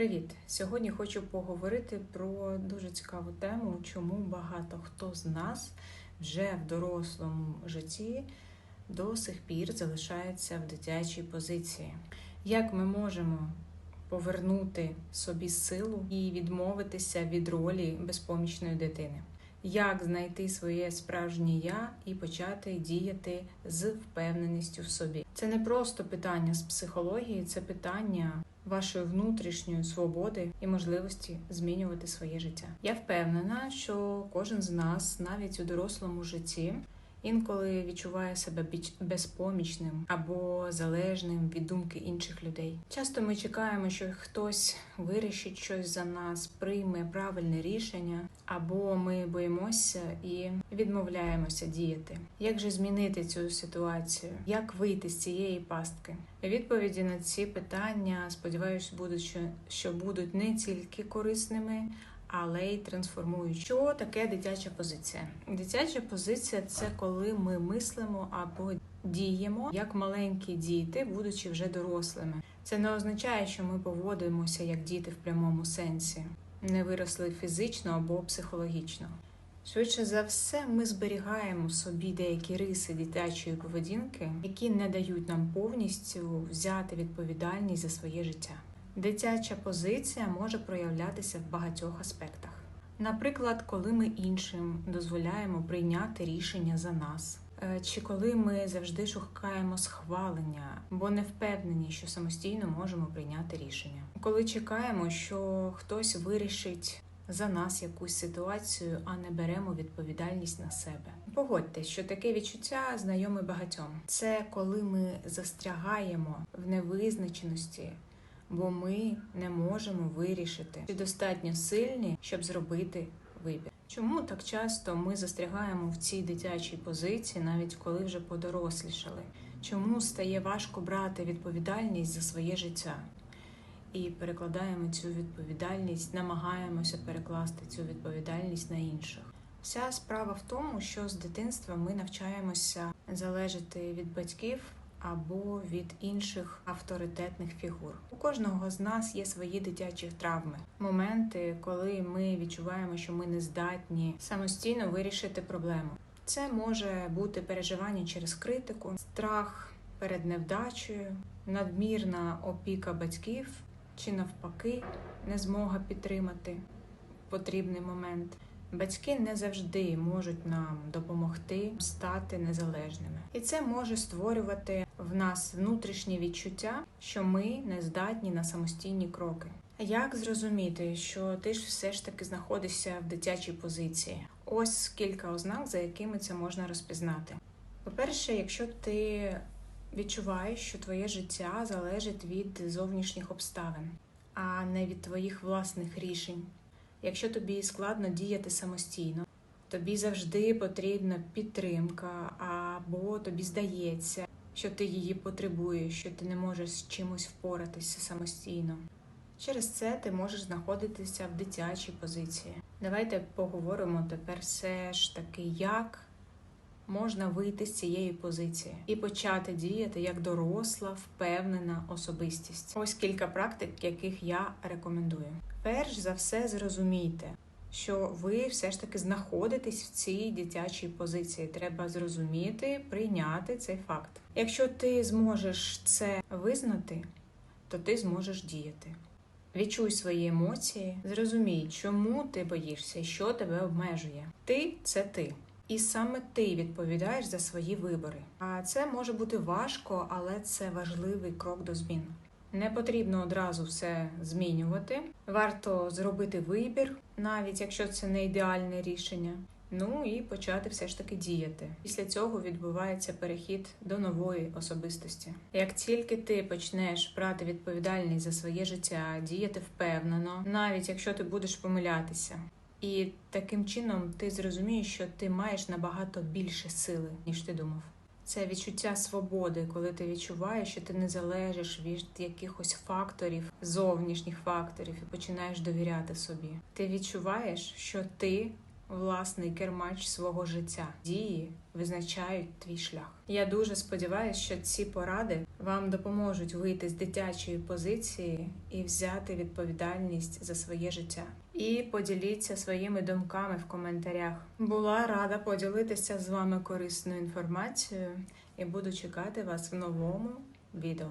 Привіт! Сьогодні хочу поговорити про дуже цікаву тему, чому багато хто з нас вже в дорослому житті до сих пір залишається в дитячій позиції. Як ми можемо повернути собі силу і відмовитися від ролі безпомічної дитини? Як знайти своє справжнє я і почати діяти з впевненістю в собі? Це не просто питання з психології, це питання вашої внутрішньої свободи і можливості змінювати своє життя. Я впевнена, що кожен з нас, навіть у дорослому житті, інколи відчуває себе безпомічним або залежним від думки інших людей. Часто ми чекаємо, що хтось вирішить щось за нас, прийме правильне рішення, або ми боїмося і відмовляємося діяти. Як же змінити цю ситуацію? Як вийти з цієї пастки? Відповіді на ці питання, сподіваюся, будуть що будуть не тільки корисними, але й трансформують. Що таке дитяча позиція? Дитяча позиція це коли ми мислимо або діємо як маленькі діти, будучи вже дорослими. Це не означає, що ми поводимося як діти в прямому сенсі, не виросли фізично або психологічно. Швидше за все, ми зберігаємо собі деякі риси дитячої поведінки, які не дають нам повністю взяти відповідальність за своє життя. Дитяча позиція може проявлятися в багатьох аспектах. Наприклад, коли ми іншим дозволяємо прийняти рішення за нас, Е, чи коли ми завжди шукаємо схвалення, бо не впевнені, що самостійно можемо прийняти рішення. Коли чекаємо, що хтось вирішить за нас якусь ситуацію, а не беремо відповідальність на себе. Погодьте, що таке відчуття знайоме багатьом. Це коли ми застрягаємо в невизначеності, бо ми не можемо вирішити, чи достатньо сильні, щоб зробити вибір. Чому так часто ми застрягаємо в цій дитячій позиції, навіть коли вже подорослішали? Чому стає важко брати відповідальність за своє життя? І перекладаємо цю відповідальність, намагаємося перекласти цю відповідальність на інших. Вся справа в тому, що з дитинства ми навчаємося залежати від батьків або від інших авторитетних фігур. У кожного з нас є свої дитячі травми, моменти, коли ми відчуваємо, що ми не здатні самостійно вирішити проблему. Це може бути переживання через критику, страх перед невдачею, надмірна опіка батьків чи навпаки незмога підтримати потрібний момент. Батьки не завжди можуть нам допомогти стати незалежними, і це може створювати в нас внутрішнє відчуття, що ми не здатні на самостійні кроки. Як зрозуміти, що ти ж все ж таки знаходишся в дитячій позиції? Ось кілька ознак, за якими це можна розпізнати. По-перше, якщо ти відчуваєш, що твоє життя залежить від зовнішніх обставин, а не від твоїх власних рішень. Якщо тобі складно діяти самостійно, тобі завжди потрібна підтримка, або тобі здається, що ти її потребуєш, що ти не можеш з чимось впоратися самостійно. Через це ти можеш знаходитися в дитячій позиції. Давайте поговоримо тепер все ж таки, як можна вийти з цієї позиції і почати діяти як доросла, впевнена особистість. Ось кілька практик, яких я рекомендую. Перш за все, зрозумійте, що ви все ж таки знаходитесь в цій дитячій позиції. Треба зрозуміти, прийняти цей факт. Якщо ти зможеш це визнати, то ти зможеш діяти. Відчуй свої емоції, зрозумій, чому ти боїшся що тебе обмежує. Ти це ти. І саме ти відповідаєш за свої вибори. А це може бути важко, але це важливий крок до змін. Не потрібно одразу все змінювати. Варто зробити вибір, навіть якщо це не ідеальне рішення. Ну і почати все ж таки діяти. Після цього відбувається перехід до нової особистості. Як тільки ти почнеш брати відповідальність за своє життя, діяти впевнено, навіть якщо ти будеш помилятися, і таким чином ти зрозумієш, що ти маєш набагато більше сили, ніж ти думав. Це відчуття свободи, коли ти відчуваєш, що ти не залежиш від якихось факторів, зовнішніх факторів, і починаєш довіряти собі. Ти відчуваєш, що ти власний кермач свого життя. Дії визначають твій шлях. Я дуже сподіваюся, що ці поради вам допоможуть вийти з дитячої позиції і взяти відповідальність за своє життя. І поділіться своїми думками в коментарях. Була рада поділитися з вами корисною інформацією і буду чекати вас в новому відео.